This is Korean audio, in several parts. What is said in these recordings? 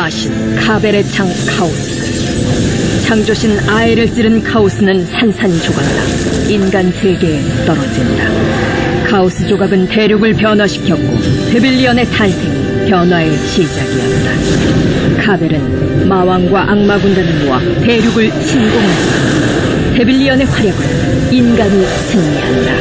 마신 카벨의 창 카오스. 창조신 아에를 찌른 카오스는 산산조각나 인간 세계에 떨어진다. 카오스 조각은 대륙을 변화시켰고 데빌리언의 탄생이 변화의 시작이었다. 카벨은 마왕과 악마 군단을 모아 대륙을 침공한다. 데빌리언의 활약으로 인간이 승리한다.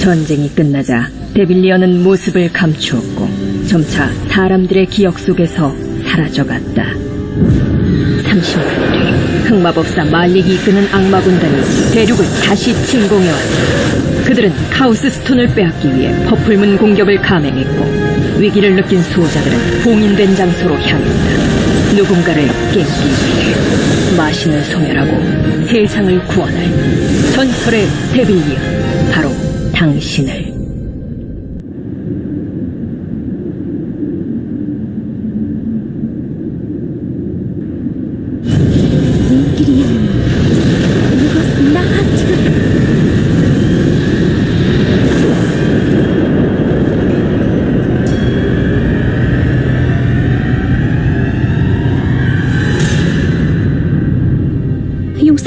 전쟁이 끝나자 데빌리언은 모습을 감추었고 점차 사람들의 기억 속에서 사라져갔다. 30년 뒤 흑마법사 말릭이 이끄는 악마 군단이 대륙을 다시 침공해왔다. 그들은 카오스 스톤을 빼앗기 위해 퍼플문 공격을 감행했고 위기를 느낀 수호자들은 봉인된 장소로 향했다. 누군가를 깨기 위해 마신을 소멸하고 세상을 구원할 전설의 데빌리언 바로 당신을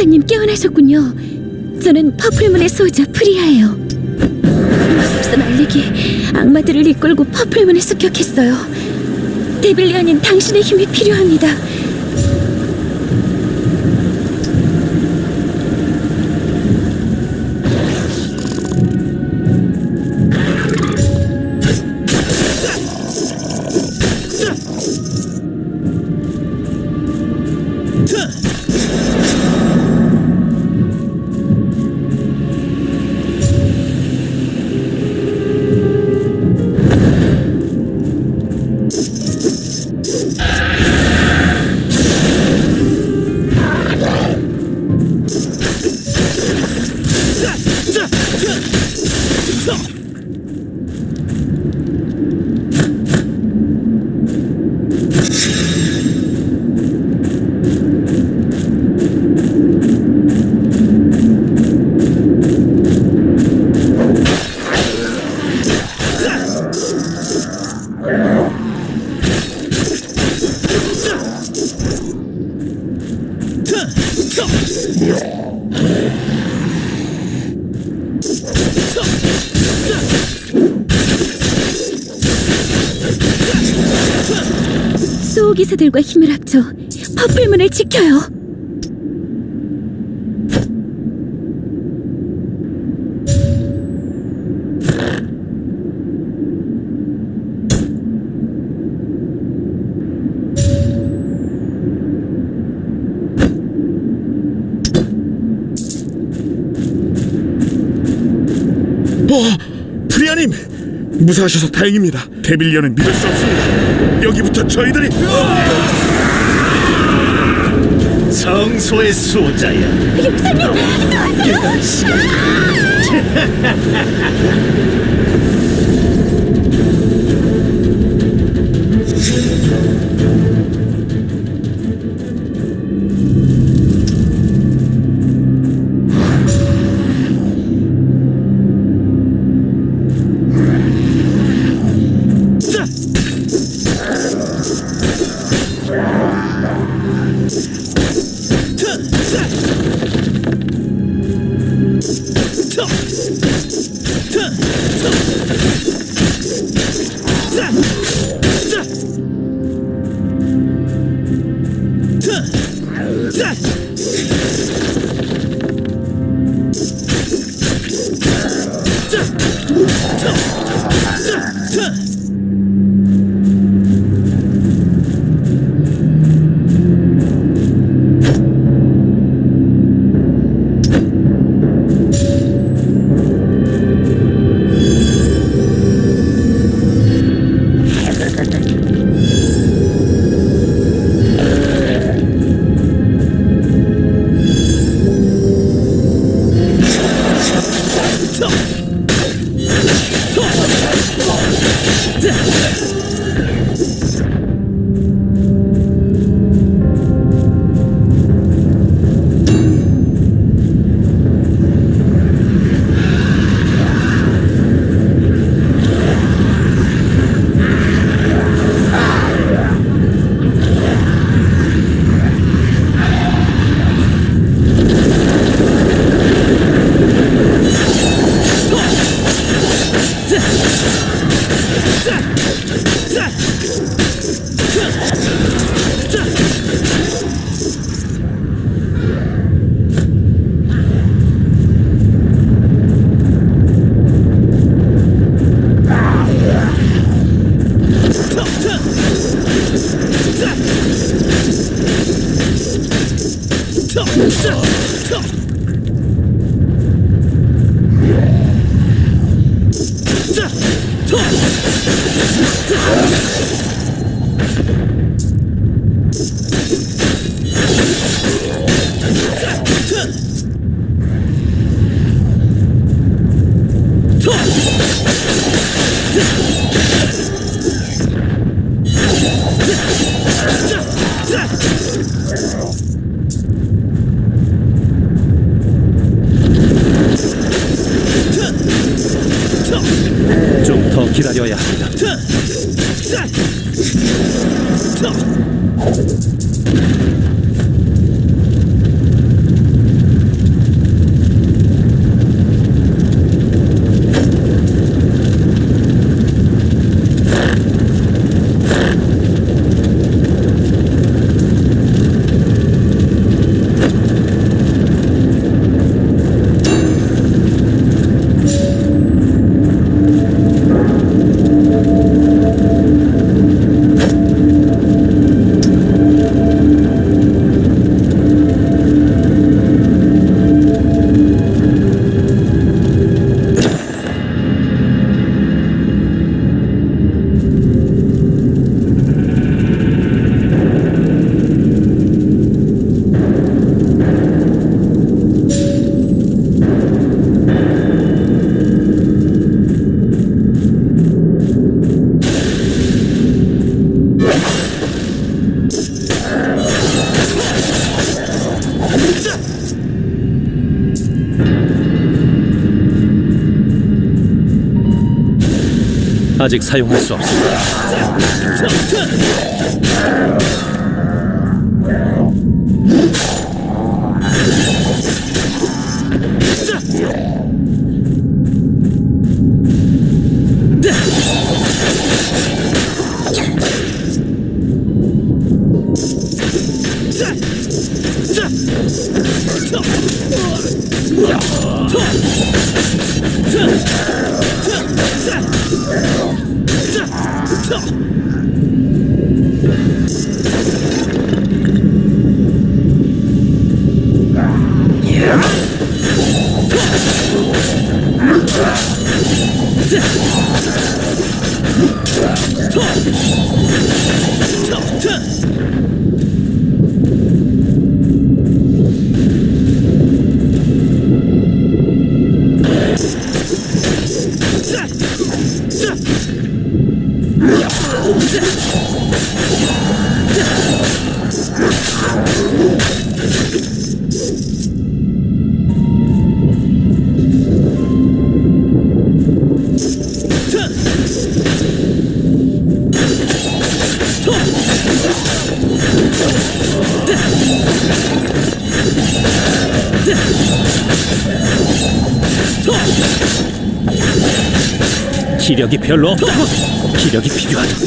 용사님 깨어나셨군요. 저는 퍼플문의 소자 프리아예요. 마법사 말리기 악마들을 이끌고 퍼플문에 습격했어요. 데빌리아님 당신의 힘이 필요합니다. 수호기사들과 힘을 합쳐 퍼플문을 지켜요. 어, 프리아님 무사하셔서 다행입니다. 데빌리언은 믿을 수 없습니다. 여기부터 저희들이 성소의 수호자야. 용사님, 좀 Tough. 아직 사용할 수 없습니다. 기력이 별로 없다. 기력이 필요하다.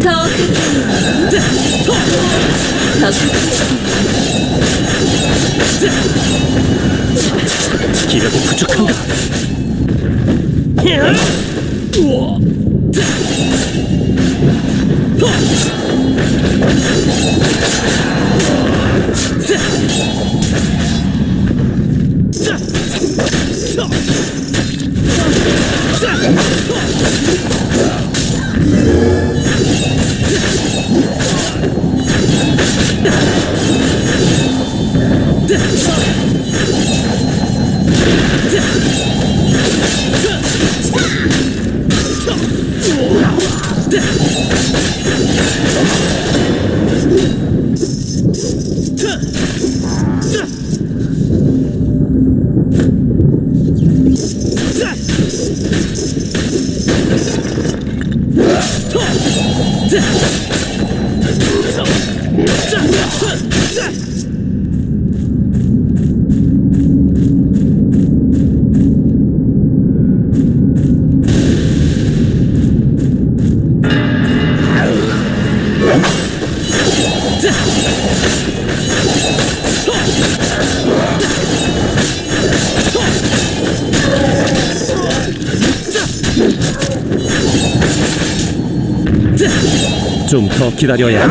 더 가까이. 더 가까이. 기력이 부족한가? 좀 더 기다려야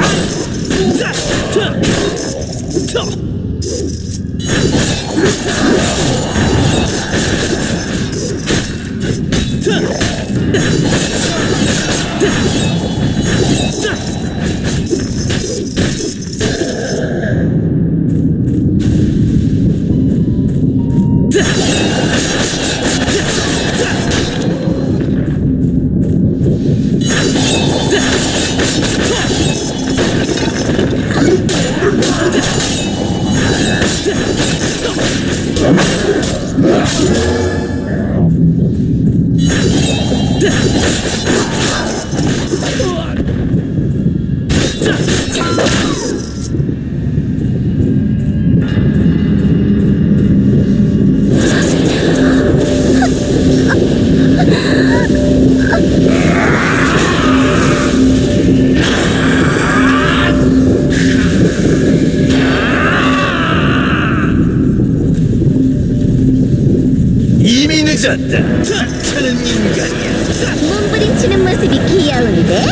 늦었다. 차는 인간이야. 몸부림치는 모습이 귀여운데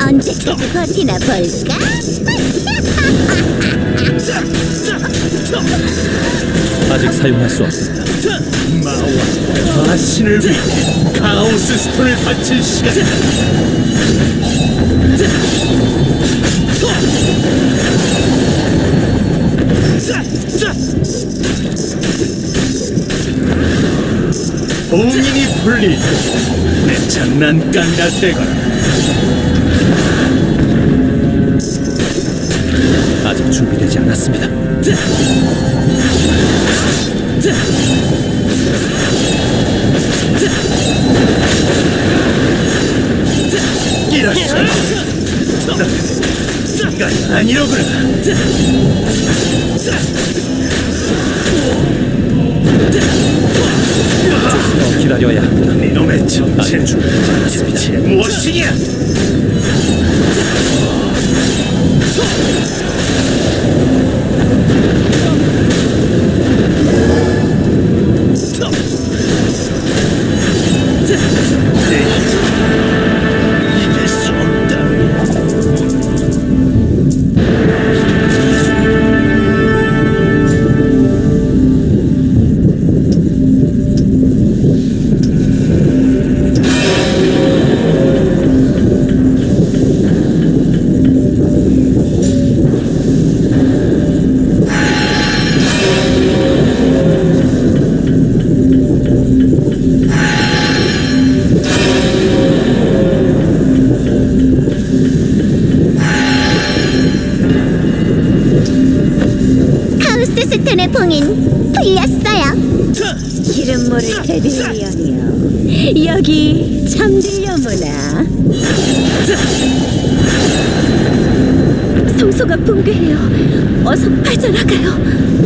언제까지 버티나 볼까? 아직 사용할 수 없습니다. 마와 마신을 위해 카오스 스톤을 바칠 시간. 봉인이 풀릴 때내 장난감이라 되거라. 아직 준비되지 않았습니다. 인간이 아니로구나. 더 기다려야. 이놈의 정체 아직 준비되지 않았습니다. 대체 무엇이냐? 카우스 스톤의 봉인 풀렸어요. 기름 모를 테드리언이요. 여기 잠들려무나. 성소가 붕괴해요. 어서 빠져나가요.